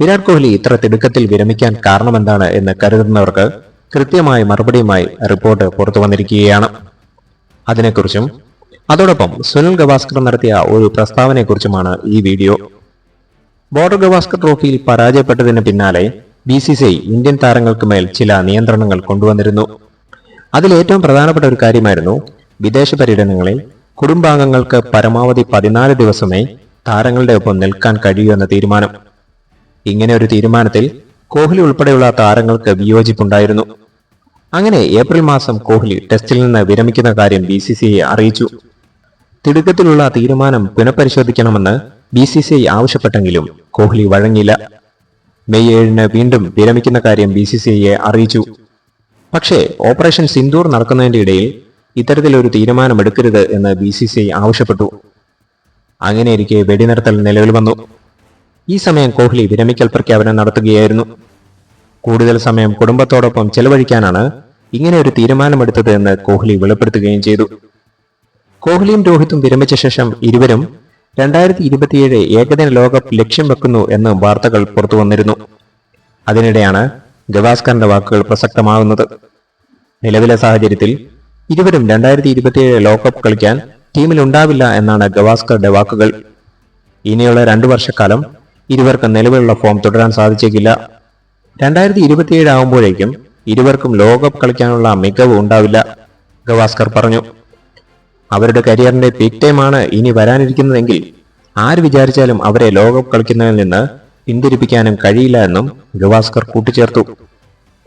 വിരാട് കോഹ്ലി ഇത്ര തിടുക്കത്തിൽ വിരമിക്കാൻ കാരണമെന്താണ് എന്ന് കരുതുന്നവർക്ക് കൃത്യമായ മറുപടിയുമായി റിപ്പോർട്ട് പുറത്തു വന്നിരിക്കുകയാണ്. അതിനെക്കുറിച്ചും അതോടൊപ്പം സുനിൽ ഗവാസ്കർ നടത്തിയ ഒരു പ്രസ്താവനയെക്കുറിച്ചുമാണ് ഈ വീഡിയോ. ബോർഡർ ഗവാസ്കർ ട്രോഫിയിൽ പരാജയപ്പെട്ടതിന് പിന്നാലെ ബി സി സി ഇന്ത്യൻ താരങ്ങൾക്ക് മേൽ ചില നിയന്ത്രണങ്ങൾ കൊണ്ടുവന്നിരുന്നു. അതിലേറ്റവും പ്രധാനപ്പെട്ട ഒരു കാര്യമായിരുന്നു വിദേശ പര്യടനങ്ങളിൽ കുടുംബാംഗങ്ങൾക്ക് പരമാവധി പതിനാല് ദിവസമേ താരങ്ങളുടെ ഒപ്പം നിൽക്കാൻ കഴിയൂ എന്ന തീരുമാനം. ഇങ്ങനെ ഒരു തീരുമാനത്തിൽ കോഹ്ലി ഉൾപ്പെടെയുള്ള താരങ്ങൾക്ക് വിയോജിപ്പുണ്ടായിരുന്നു. അങ്ങനെ ഏപ്രിൽ മാസം കോഹ്ലി ടെസ്റ്റിൽ നിന്ന് വിരമിക്കുന്ന കാര്യം ബി സി സി ഐ അറിയിച്ചു. തിടുക്കത്തിലുള്ള തീരുമാനം പുനഃപരിശോധിക്കണമെന്ന് ബി സി സി ഐ ആവശ്യപ്പെട്ടെങ്കിലും കോഹ്ലി വഴങ്ങിയില്ല. മെയ് ഏഴിന് വീണ്ടും വിരമിക്കുന്ന കാര്യം ബി സി സി ഐയെ അറിയിച്ചു. പക്ഷേ ഓപ്പറേഷൻ സിന്ദൂർ നടക്കുന്നതിന്റെ ഇടയിൽ ഇത്തരത്തിലൊരു തീരുമാനമെടുക്കരുത് എന്ന് ബി സി സി ഐ ആവശ്യപ്പെട്ടു. അങ്ങനെയിരിക്കെ വെടിനിർത്തൽ നിലവിൽ വന്നു. ഈ സമയം കോഹ്ലി വിരമിക്കൽ പ്രഖ്യാപനം നടത്തുകയായിരുന്നു. കൂടുതൽ സമയം കുടുംബത്തോടൊപ്പം ചെലവഴിക്കാനാണ് ഇങ്ങനെ ഒരു കോഹ്ലി വെളിപ്പെടുത്തുകയും ചെയ്തു. കോഹ്ലിയും രോഹിത്തും വിരമിച്ച ശേഷം ഇരുവരും രണ്ടായിരത്തി ഇരുപത്തിയേഴ് ഏകദിന ലോകകപ്പ് ലക്ഷ്യം വെക്കുന്നു എന്ന് വാർത്തകൾ പുറത്തു വന്നിരുന്നു അതിനിടെയാണ് ഗവാസ്കറിന്റെ വാക്കുകൾ പ്രസക്തമാകുന്നത് നിലവിലെ സാഹചര്യത്തിൽ ഇരുവരും രണ്ടായിരത്തി ഇരുപത്തിയേഴ് ലോകകപ്പ് കളിക്കാൻ ടീമിലുണ്ടാവില്ല എന്നാണ് ഗവാസ്കറുടെ വാക്കുകൾ. ഇനിയുള്ള രണ്ടു വർഷക്കാലം ഇരുവർക്ക് നിലവിലുള്ള ഫോം തുടരാൻ സാധിച്ചേക്കില്ല. രണ്ടായിരത്തി ഇരുപത്തിയേഴ് ആകുമ്പോഴേക്കും ഇരുവർക്കും ലോകകപ്പ് കളിക്കാനുള്ള മികവ് ഉണ്ടാവില്ല ഗവാസ്കർ പറഞ്ഞു. അവരുടെ കരിയറിന്റെ പീക്ക് ടൈമാണ് ഇനി വരാനിരിക്കുന്നതെങ്കിൽ ആര് വിചാരിച്ചാലും അവരെ ലോകകപ്പ് കളിക്കുന്നതിൽ നിന്ന് പിന്തിരിപ്പിക്കാനും കഴിയില്ല എന്നും ഗവാസ്കർ കൂട്ടിച്ചേർത്തു.